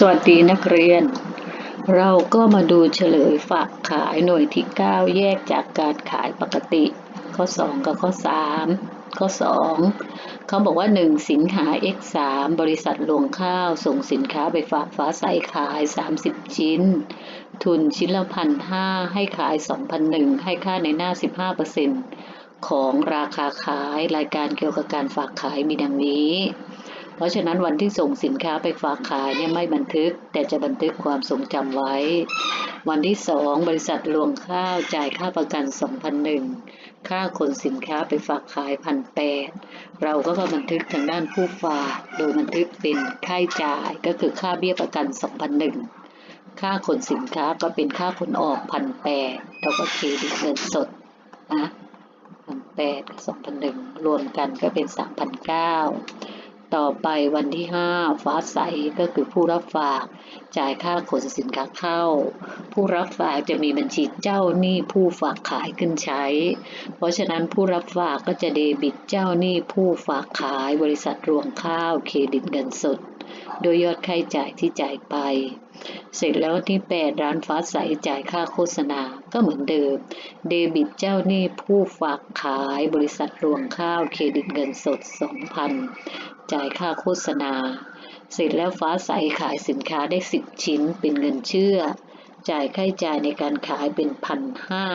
สวัสดีนักเรียน เราก็มาดูเฉลยฝากขายหน่วยที่ 9 แยกจากการขายปกติ ข้อ 2 กับข้อ 3 ข้อ 2 เขาบอกว่า 1 สินค้า x 3บริษัทรวงข้าว ส่งสินค้าไปฝากฟ้าใสขาย 30 ชิ้น ทุนชิ้นละพันห้าให้ขาย 2,001 ให้ค่าในหน้า 15%ของราคาขายรายการเกี่ยวกับการฝากขายมีดังนี้ เพราะฉะนั้นวันที่ส่งสินค้าไปฝากขายเนี่ยไม่บันทึก แต่จะบันทึกความทรงจำไว้ วันที่สองบริษัทรวงข้าวจ่ายค่าประกัน 2,001 ค่าขนสินค้าไปฝากขายพันแปดเราก็มาบันทึกทางด้านผู้ฝากโดยบันทึกเป็นค่าจ่ายก็คือค่าเบี้ยประกัน 2,001 ค่าขนสินค้าก็เป็นค่าขนออกพันแปดแล้วก็เครดิตเงินสดนะพันแปดกับสองพันหนึ่งรวมกันก็เป็นสามพันเก้า ต่อไปวันที่ 5 ฟ้าใสก็คือผู้รับฝาก จ่ายค่าขนสินค้าเข้า ผู้รับฝากจะมีบัญชีเจ้าหนี้ผู้ฝากขายขึ้นใช้ เพราะฉะนั้นผู้รับฝากก็จะเดบิตเจ้าหนี้ผู้ฝากขายบริษัทรวงข้าวเครดิตเงินสด โดยยอดค่าจ่ายที่จ่ายไป เสร็จแล้วที่ 8 ร้านฟ้าใสจ่ายค่าโฆษณาก็เหมือนเดิม เดบิตเจ้าหนี้ผู้ฝากขายบริษัทรวงข้าวเครดิตเงินสด 2,000 จ่ายค่าโฆษณา เสร็จแล้วฟ้าใสขายสินค้าได้ 10 ชิ้นเป็นเงินเชื่อ จ่ายค่าใช้จ่ายในการขายเป็นพันห้า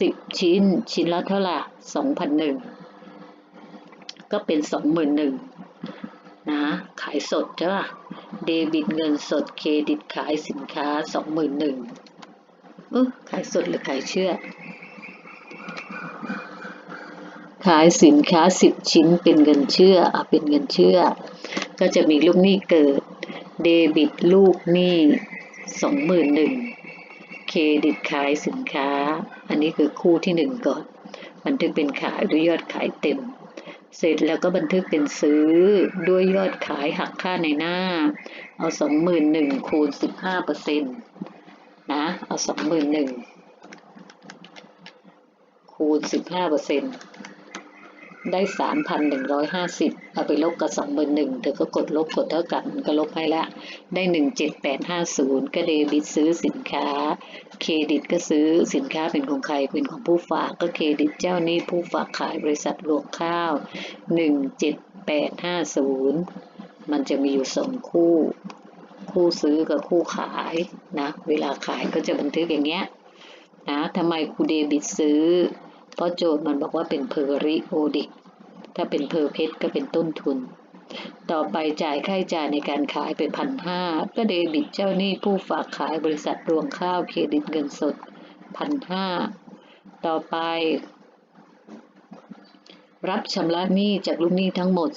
สิบชิ้น ชิ้นละเท่าไหร่สองพันหนึ่งก็เป็นสองหมื่นหนึ่งนะขายสดใช่ป่ะเดบิตเงินสดเครดิตขายสินค้าสองหมื่นหนึ่งเออขายสดหรือขายเชื่อ ขายสินค้าสิบชิ้นเป็นเงินเชื่ออเป็นเงินเชื่อ ก็จะมีลูกหนี้เกิด เดบิตลูกหนี้สองหมื่นหนึ่งเครดิตขายสินค้า อันนี้คือคู่ที่หนึ่งก่อน บันทึกเป็นขายด้วยยอดขายเต็ม เสร็จแล้วก็บันทึกเป็นซื้อด้วยยอดขายหักค่าในหน้า เอาสองหมื่นหนึ่งคูณสิบห้าเปอร์เซ็นต์นะเอาสองหมื่นหนึ่งคูณสิบห้าเปอร์เซ็นต์ ได้สามพันหนึ่งร้อยห้าสิบเอาไปลบกับสองหมื่นหนึ่งเธอก็กดลบกดเท่ากับมันก็ลบให้ละ ได้หนึ่งเจ็ดแปดห้าศูนย์ก็เดบิตซื้อสินค้า เครดิตก็ซื้อสินค้าเป็นของใครเป็นของผู้ฝากก็เครดิตเจ้านี้ผู้ฝากขายบริษัทรวงข้าวหนึ่งเจ็ดแปดห้าศูนย์มันจะมีอยู่สองคู่ คู่ซื้อกับคู่ขายนะ เวลาขายก็จะบันทึกอย่างเงี้ยนะทำไมครูเดบิตซื้อ เพราะโจทย์มันบอกว่าเป็นเพอริโอดิก ถ้าเป็นเพอร์เพชก็เป็นต้นทุน ต่อไปจ่ายค่าใช้จ่ายในการขายไปพันห้าก็เดบิตเจ้าหนี้ผู้ฝากขายบริษัทรวงข้าวเครดิตเงินสดพันห้าต่อไปรับชำระหนี้จากลูกหนี้ทั้งหมด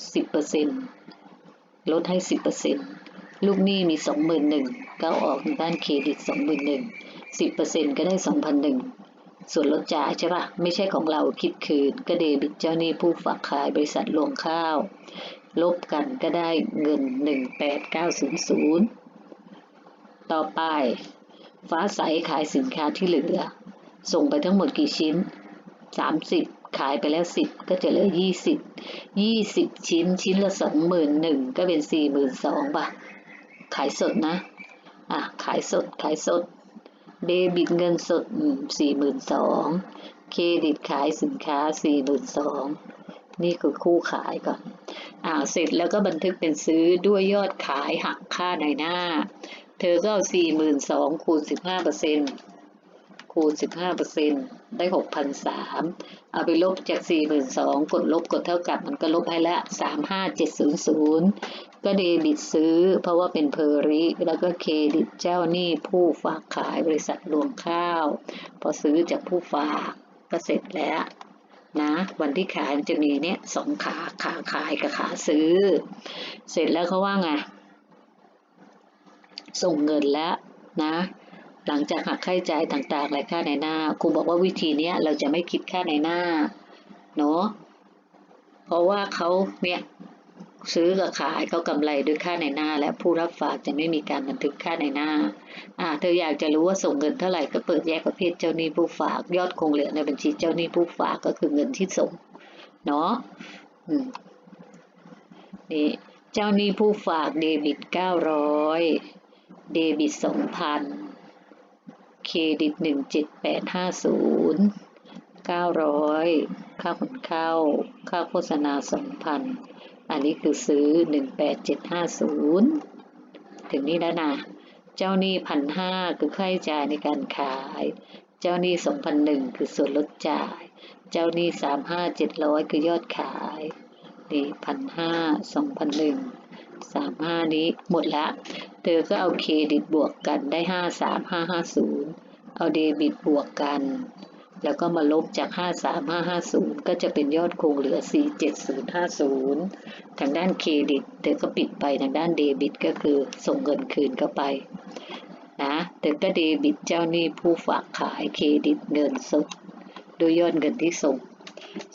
10%ลดให้ 10%ลูกหนี้มี 21,000ก็อาออกในด้านเครดิต 21,000 10%ก็ได้ 2,001 ส่วนลดจ่ายใช่ปะไม่ใช่ของเราคิดคืน ก็เดบิตเจ้าหนี้ผู้ฝากขายบริษัทรวงข้าว ลบกันก็ได้เงิน 18900 ต่อไป ฟ้าใสขายสินค้าที่เหลือ ส่งไปทั้งหมดกี่ชิ้น 30ขายไปแล้ว 10 ก็จะเหลือ 20 20 ชิ้นชิ้นละ 21,000ก็เป็น 42,000ป่ะขายสดนะ อะ ขายสดขายสด เดบิตเงินสดสี่หมื่นสองเครดิตขายสินค้าสี่หมื่นสองนี่คือคู่ขายก่อนอ่าเสร็จแล้วก็บันทึกเป็นซื้อด้วยยอดขายหักค่าในหน้า เธอก็เอาสี่หมื่นสองคูณสิบห้าเปอร์เซ็นคูณสิบห้าเปอร์เซ็นได้หกพันสามเอาไปลบจากสี่หมื่นสองกดลบกดเท่ากับมันก็ลบให้ละสามห้าเจ็ดศูนย์ศูนย์ ก็เดบิตซื้อ เพราะว่าเป็นเพอริแล้วก็เครดิตเจ้าหนี้ผู้ฝากขายบริษัทรวงข้าว พอซื้อจากผู้ฝากก็เสร็จแล้วนะวันที่ขายมันจะมีเนี่ยสองขาขาขายกับขาซื้อ เสร็จแล้วเขาว่าไงส่งเงินแล้วนะ หลังจากหักค่าใช้จ่ายต่างๆรายค่าในหน้าครูบอกว่าวิธีนี้เราจะไม่คิดค่าในหน้าเนาะเพราะว่าเขาเนี่ย ซื้อกับขายเขากำไรด้วยค่าในหน้า และผู้รับฝากจะไม่มีการบันทึกค่าในหน้า อ่า เธออยากจะรู้ว่าส่งเงินเท่าไหร่ก็เปิดแยกประเภทเจ้าหนี้ผู้ฝาก ยอดคงเหลือในบัญชีเจ้าหนี้ผู้ฝากก็คือเงินที่ส่ง เนาะอืมนี่เจ้าหนี้ผู้ฝากเดบิตเก้าร้อยเดบิตสองพันเครดิตหนึ่งเจ็ดแปดห้าศูนย์เก้าร้อยค่าขนเข้า ค่าโฆษณาสองพัน อันนี้คือซื้อหนึ่งแปดเจ็ดห้าศูนย์ถึงนี้แล้วนะ เจ้าหนี้พันห้าคือค่าใช้จ่ายในการขาย เจ้าหนี้สองพันหนึ่งคือส่วนลดจ่าย เจ้าหนี้สามห้าเจ็ดร้อยคือยอดขายนี่พันห้าสองพันหนึ่งสามห้านี้หมดละเธอก็เอาเครดิตบวกกันได้ห้าสามห้าห้าศูนย์เอาเดบิตบวกกัน แล้วก็มาลบจากห้าสามห้าห้าศูนย์ก็จะเป็นยอดคงเหลือสี่เจ็ดศูนย์ห้าศูนย์ทางด้านเครดิตเธอก็ปิดไปทางด้านเดบิตก็คือส่งเงินคืนเข้าไปนะเธอก็เดบิตเจ้าหนี้ผู้ฝากขายเครดิตเงินสดโดยยอดเงินที่ส่ง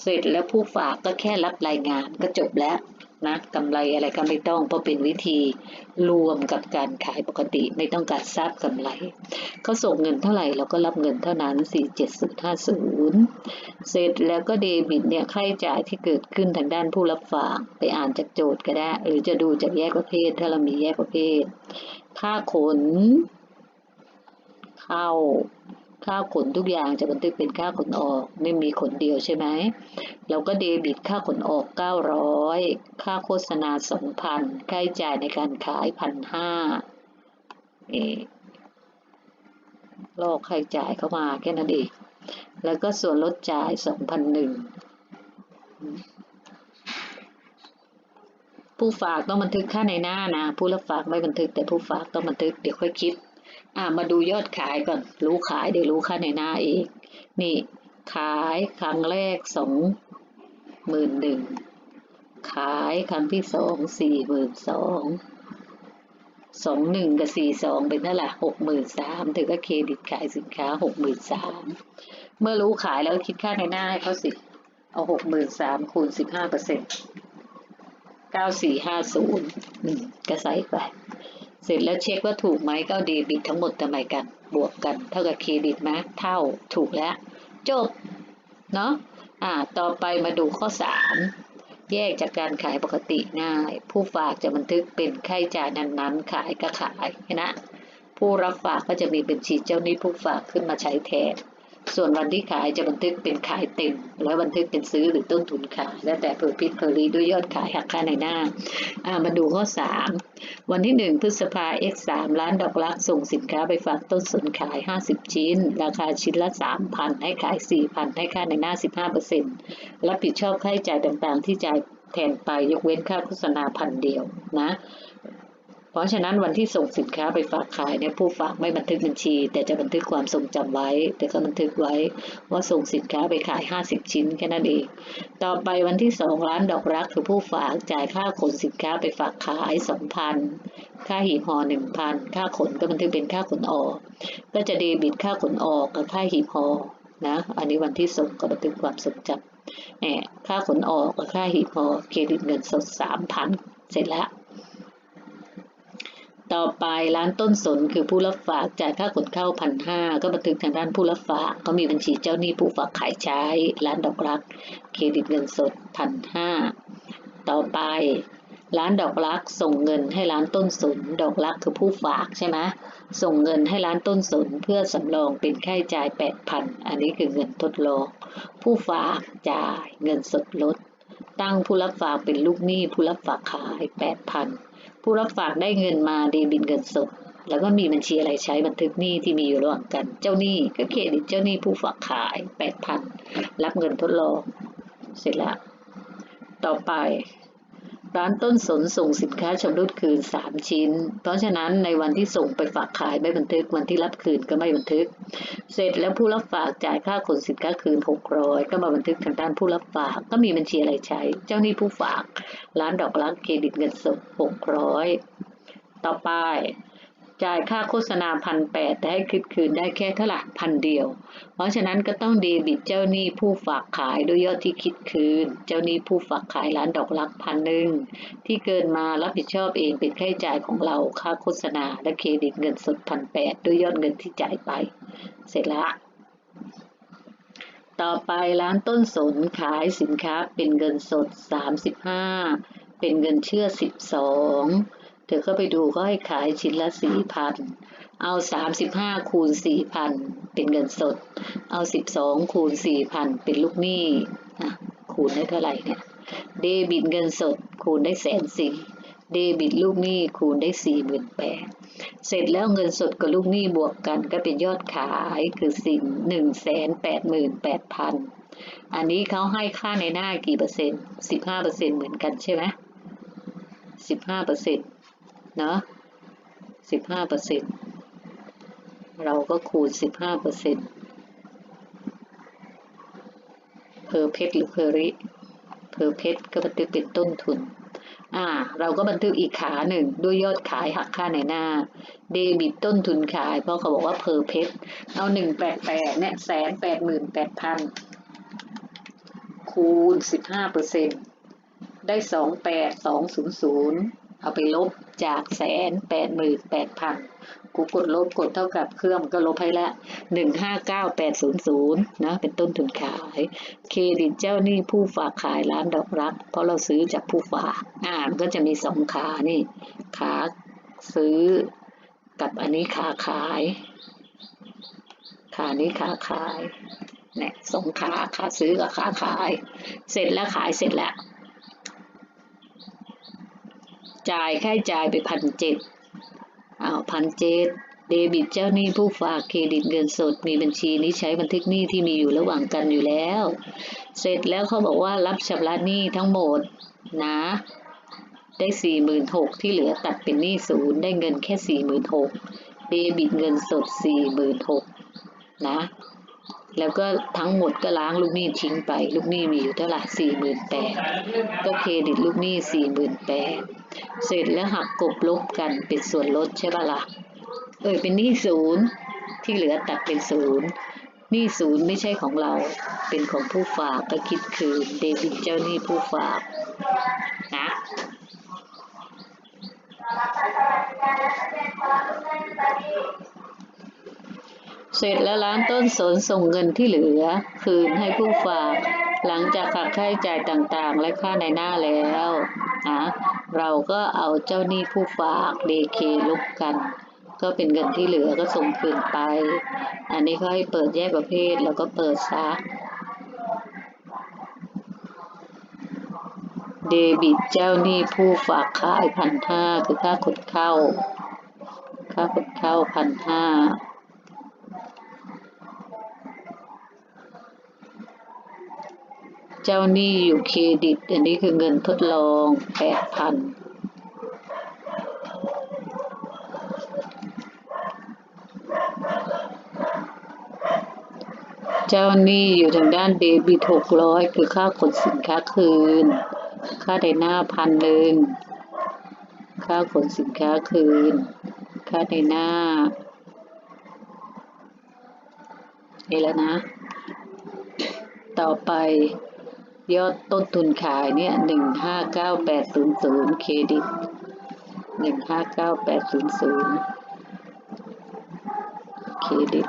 เสร็จแล้วผู้ฝากก็แค่รับรายงานก็จบแล้ว นะกำไรอะไรก็ไม่ต้อง เพราะเป็นวิธีรวมกับการขายปกติไม่ต้องการทราบกำไรเขาส่งเงินเท่าไหร่เราก็รับเงินเท่านั้น 47050 เสร็จแล้วก็เดบิตเนี่ยค่าใช้จ่ายที่เกิดขึ้นทางด้านผู้รับฝากไปอ่านจากโจทย์ก็ได้ หรือจะดูจากแยกประเภท ถ้าเรามีแยกประเภท ค่าขน เข้า ค่าขนทุกอย่างจะบันทึกเป็นค่าขนออกไม่มีขนเดียวใช่ไหมเราก็เดบิตค่าขนออก 900 ค่าโฆษณา 2,000 ค่าใช้จ่ายในการขาย 1,500นี่ลอกค่าใช้จ่ายเข้ามาแค่นั้นเองแล้วก็ส่วนลดจ่าย 2,001ผู้ฝากต้องบันทึกค่าในหน้านะ ผู้รับฝากไม่บันทึกแต่ผู้ฝากต้องบันทึกเดี๋ยวค่อยคิด อ่ามาดูยอดขายก่อน รู้ขายเดี๋ยวรู้ค่าในหน้าเองนี่ขายครั้งแรกสองหมื่นหนึ่งขายครั้งที่สองสี่หมื่นสองสองหนึ่งกับสี่สองเป็นเท่าไหร่หกหมื่นสามถือก็เครดิตขายสินค้าหกหมื่นสามเมื่อรู้ขายแล้วคิดค่าในหน้าให้เขาสิ เอาหกหมื่นสามคูณสิบห้าเปอร์เซ็นต์เก้าสี่ห้าศูนย์ก็ใสไป เสร็จแล้วเช็คว่าถูกไหมก็เดบิตทั้งหมดทำไมกัน บวกกันเท่ากับเครดิตไหมเท่าถูกแล้ว จบ เนาะอ่า ต่อไปมาดูข้อสามแยกจากการขายปกติง่าย ผู้ฝากจะบันทึกเป็นค่าใช้จ่ายนั้นๆ ขายก็ขายนะ ผู้รับฝากก็จะมีบัญชีเจ้าหนี้ผู้ฝากขึ้นมาใช้แทน ส่วนวันที่ขายจะบันทึกเป็นขายเต็ม แล้วบันทึกเป็นซื้อหรือต้นทุนขาย แล้วแต่เพอร์พิทเพอรีด้วยยอดขายหักค่าในหน้าอ่ามาดูข้อสามวันที่หนึ่งพฤษภา X สามล้านดอกลักส่งสินค้าไปฝากต้นสนขายห้าสิบชิ้น ราคาชิ้นละสามพันให้ขายสี่พันให้ค่าในหน้าสิบห้าเปอร์เซ็นต์รับผิดชอบค่าใช้จ่ายต่างๆ ที่จ่ายแทนไปยกเว้นค่าโฆษณาพันเดียวนะ เพราะฉะนั้นวันที่ส่งสินค้าไปฝากขายเนี่ยผู้ฝากไม่บันทึกบัญชี แต่จะบันทึกความทรงจำไว้ แต่ก็บันทึกไว้ว่าส่งสินค้าไปขาย 50 ชิ้นแค่นั้นเอง ต่อไปวันที่ 2 ร้านดอกรักคือผู้ฝากจ่ายค่าขนสินค้าไปฝากขาย 2,000 ค่าหีบห่อ1,000 ค่าขนก็บันทึกเป็นค่าขนออก ก็จะเดบิตค่าขนออกกับค่าหีบห่อนะ อันนี้วันที่ส่งก็บันทึกความทรงจำแหมค่าขนออกกับค่าหีบห่อเครดิตเงินสด 3,000 เสร็จแล้ว ต่อไปร้านต้นสนคือผู้รับฝากจ่ายค่าขนเข้าพันห้าก็บันทึกทางด้านผู้รับฝาก ก็มีบัญชีเจ้าหนี้ผู้ฝากขายใช้ ร้านดอกรัก เครดิตเงินสดพันห้าต่อไป ร้านดอกรักส่งเงินให้ร้านต้นสนดอกรักคือผู้ฝากใช่ไหมส่งเงินให้ร้านต้นสนเพื่อสำรองเป็นค่าใช้จ่ายแปดพันอันนี้คือเงินทดลองผู้ฝากจ่ายเงินสดลด ตั้งผู้รับฝากเป็นลูกหนี้ผู้รับฝากขายแปดพัน ผู้รับฝากได้เงินมาดีบินเงินสด แล้วก็มีบัญชีอะไรใช้บันทึกหนี้ที่มีอยู่ระหว่างกัน เจ้าหนี้ก็เครดิตเจ้าหนี้ผู้ฝากขายแปดพันรับเงินทดลอง เสร็จแล้ว ต่อไป ร้านต้นสนส่งสินค้าชำรุดคืน 3 ชิ้น เพราะฉะนั้นในวันที่ส่งไปฝากขายไม่บันทึก วันที่รับคืนก็ไม่บันทึก เสร็จแล้วผู้รับฝากจ่ายค่าขนสินค้าคืน 600 ก็มาบันทึกทางด้านผู้รับฝาก ก็มีบัญชีอะไรใช้ เจ้าหนี้ผู้ฝาก ร้านดอกรักเครดิตเงินสด600 ต่อไป จ่ายค่าโฆษณาพันแปดแต่ให้คิดคืนได้แค่เท่าไหร่พันเดียว เพราะฉะนั้นก็ต้องเดบิตเจ้าหนี้ผู้ฝากขายด้วยยอดที่คิดคืน เจ้าหนี้ผู้ฝากขายร้านดอกรักพันหนึ่งที่เกินมารับผิดชอบเองเป็นค่าใช้จ่ายของเราค่าโฆษณาและเครดิตเงินสดพันแปดด้วยยอดเงินที่จ่ายไป เสร็จละต่อไปร้านต้นสนขายสินค้าเป็นเงินสด 35เเป็นเงินเชื่อสิบสอง เธอก็ไปดูก็ให้ขายชิ้นละสี่พันเอาสามสิบห้าคูณสี่พันเป็นเงินสด เอาสิบสองคูณสี่พันเป็นลูกหนี้อะคูณได้เท่าไหร่เนี่ยเดบิตเงินสดคูณได้แสนสี่เดบิตลูกหนี้คูณได้สี่หมื่นแปดเสร็จแล้วเงินสดกับลูกหนี้บวกกันก็เป็นยอดขายคือสินหนึ่งแสนแปดหมื่นแปดพันอันนี้เขาให้ค่าในหน้ากี่เปอร์เซ็นต์สิบห้าเปอร์เซ็นต์เหมือนกันใช่ไหมสิบห้าเปอร์เซ็นต์ นาะสิบห้าเปอร์เซ็นต์เราก็คูณสิบห้าเปอร์เซ็นต์เพอเพชรหรือเพอริเพอเพชรก็บันทึกเป็นต้นทุน อ่า เราก็บันทึกอีกขาหนึ่งด้วยยอดขายหักค่าในหน้า เดบิตต้นทุนขาย เพราะเขาบอกว่าเพอเพชรเอาหนึ่งแปดแปดเนี่ยแสนแปดหมื่นแปดพันคูณสิบห้าเปอร์เซ็นได้สองแปดสองศูนย์ศูนย์เอาไปลบ จากแสนแปดหมื่นแปดพันกูกดลบกดเท่ากับเครื่องก็ลบให้ละหนึ่งห้าเก้าแปดศูนย์ศูนย์นะเป็นต้นทุนขาย เครดิตเจ้าหนี้ผู้ฝากขายร้านดอกรัก เพราะเราซื้อจากผู้ฝากอ่ามันก็จะมีสองขานี่ ขาซื้อกับอันนี้ขาขาย ขานี้ขาขายเนี่ยสองขาขาซื้อกับขาขาย เสร็จแล้วขายเสร็จแล้ว จ่ายค่าจ่ายไปพันเจ็ดอ้าวพันเจ็ดเดบิตเจ้าหนี้ผู้ฝากเครดิตเงินสด มีบัญชีนี้ใช้บันทึกหนี้ที่มีอยู่ระหว่างกันอยู่แล้ว เสร็จแล้วเขาบอกว่ารับชำระหนี้ทั้งหมดนะ ได้สี่หมื่นหกที่เหลือตัดเป็นหนี้ศูนย์ได้เงินแค่สี่หมื่นหกเดบิตเงินสดสี่หมื่นหกนะ แล้วก็ทั้งหมดก็ล้างลูกหนี้ทิ้งไป ลูกหนี้มีอยู่เท่าไหร่สี่หมื่นแปดก็เครดิตลูกหนี้สี่หมื่นแปด เสร็จแล้วหักกบลบกันเป็นส่วนลดใช่ปะล่ะ เออเป็นหนี้ศูนย์ที่เหลือตัดเป็นศูนย์หนี้ศูนย์ไม่ใช่ของเรา เป็นของผู้ฝากก็คิดคืนเดบิตเจ้าหนี้ผู้ฝากนะเสร็จแล้วร้านต้นสนส่งเงินที่เหลือ คืนให้ผู้ฝาก หลังจากหักค่าใช้จ่ายต่างๆ และค่าในหน้าแล้วนะ เราก็เอาเจ้าหนี้ผู้ฝากเดเคลบกัน ก็เป็นเงินที่เหลือก็ส่งคืนไป อันนี้เขาให้เปิดแยกประเภทแล้วก็เปิดซะเดบิตเจ้าหนี้ผู้ฝากขายพันห้าคือค่าขนเข้า ค่าขนเข้าพันห้า เจ้าหนี้อยู่เครดิต อันนี้คือเงินทดลองแปดพันเจ้าหนี้อยู่ทางด้านเดบิตหกร้อยคือค่าขนสินค้าคืน ค่าไดหน้าพันหนึ่งค่าขนสินค้าคืน ค่าไดหน้านี่แล้วนะ ต่อไป ยอดต้นทุนขายเนี่ยหนึ่งห้าเก้าแปดศูนย์ศูนย์เครดิตหนึ่งห้าเก้าแปดศูนย์ศูนย์เครดิต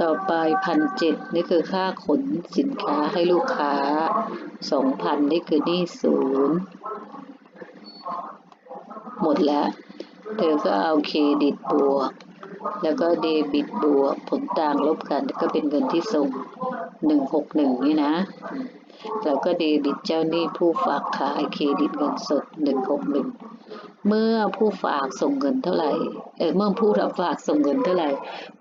ต่อไปพันเจ็ดนี่คือค่าขนสินค้าให้ลูกค้าสองพันนี่คือหนี้ศูนย์หมดแล้ว เธอก็เอาเครดิตบวก แล้วก็เดบิตบวก ผลต่างลบกันก็เป็นเงินที่ส่งหนึ่งหกหนึ่งนี่นะ แล้วก็เดบิตเจ้าหนี้ผู้ฝากขายเครดิตเงินสดหนึ่งหกหนึ่งเมื่อผู้ฝากส่งเงินเท่าไหร่ เออเมื่อผู้รับฝากส่งเงินเท่าไหร่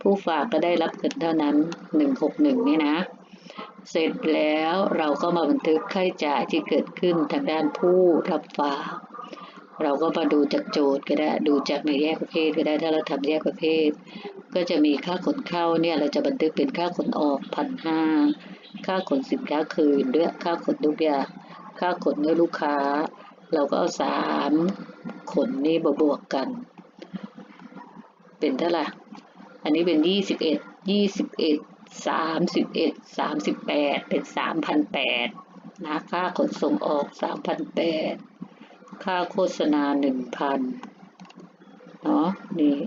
ผู้ฝากก็ได้รับเงินเท่านั้นหนึ่งหกหนึ่งนี่นะ เสร็จแล้วเราก็มาบันทึกค่าใช้จ่ายที่เกิดขึ้นทางด้านผู้รับฝาก เราก็มาดูจากโจทย์ก็ได้ ดูจากในแยกประเภทก็ได้ ถ้าเราทำแยกประเภท ก็จะมีค่าขนเข้าเนี่ย เราจะบันทึกเป็นค่าขนออกพันห้า ค่าขนสินค้าคืนด้วยค่าขนทุกอย่างค่าขนด้วยลูกค้า เราก็เอาสามขนนี่บวกกัน เป็นเท่าไหร่อันนี้เป็นยี่สิบเอ็ดยี่สิบเอ็ดสามสิบเอ็ดสามสิบแปดเป็นสามพันแปดนะค่าขนส่งออกสามพันแปดค่าโฆษณาหนึ่งพันเนาะนี่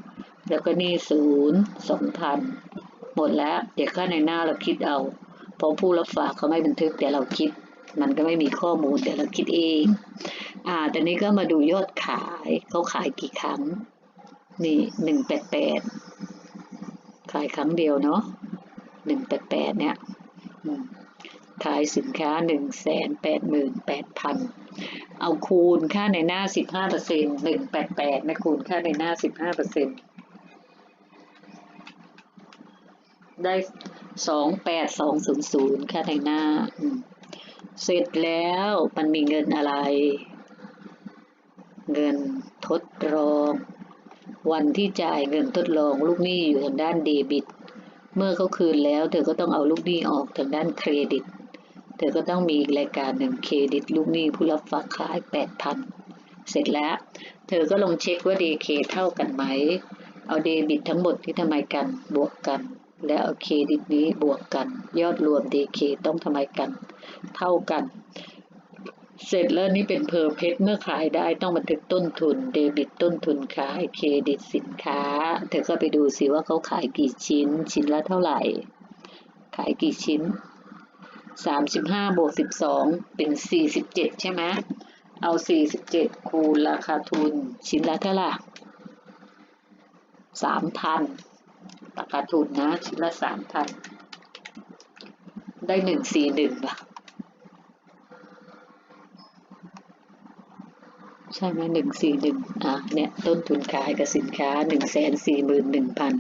แล้วก็นี่ศูนย์สองพันหมดแล้ว เดี๋ยวค่าในหน้าเราคิดเอา เพราะผู้รับฝากเขาไม่บันทึกแต่เราคิด มันก็ไม่มีข้อมูลเดี๋ยวเราคิดเอง อ่าแต่นี้ก็มาดูยอดขายเขาขายกี่ครั้ง นี่หนึ่งแปดแปดขายครั้งเดียวเนาะหนึ่งแปดแปดเนี่ยขายสินค้าหนึ่งแสนแปดหมื่นแปดพันเอาคูณค่าในหน้าสิบห้าเปอร์เซ็นหนึ่งแปดแปดนะคูณค่าในหน้าสิบห้าเปอร์เซ็นได้ สองแปดสองศูนย์ศูนย์ค่าในหน้า เสร็จแล้วมันมีเงินอะไร เงินทดลอง วันที่จ่ายเงินทดลองลูกหนี้อยู่ทางด้านเดบิต เมื่อเขาคืนแล้ว เธอก็ต้องเอาลูกหนี้ออกทางด้านเครดิต เธอก็ต้องมีรายการหนึ่งเครดิต ลูกหนี้ผู้รับฝากขายแปดพันเสร็จแล้ว เธอก็ลองเช็คว่าเดเคเท่ากันไหม เอาเดบิตทั้งหมดที่ทำไมกันบวกกัน แล้วเคา k ดินี้บวกกัน ยอดรวม dk ต้องทำไมกัน เท่ากัน เสร็จแล้วนี่เป็นเพอร์เพกเมื่อขายได้ต้องบันทึกต้นทุนเดบิตต้นทุนขายเครดิตสินค้า เธอก็ไปดูสิว่าเขาขายกี่ชิ้น ชิ้นละเท่าไหร่ ขายกี่ชิ้น 35บวก12 เป็น 47 ใช่ไหมเอา 47 คูณราคาทุนชิ้นละเท่าไหร่3,000 ขาดทุนนะชิ้นละสามพันได้หนึ่งสี่หนึ่งใช่ไหมหนึ่งสี่หนึ่งอะเนี่ยต้นทุนขายกับสินค้าหนึ่งแสนสี่หมื่นหนึ่งพัน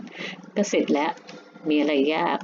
ก็เสร็จแล้วมีอะไรยาก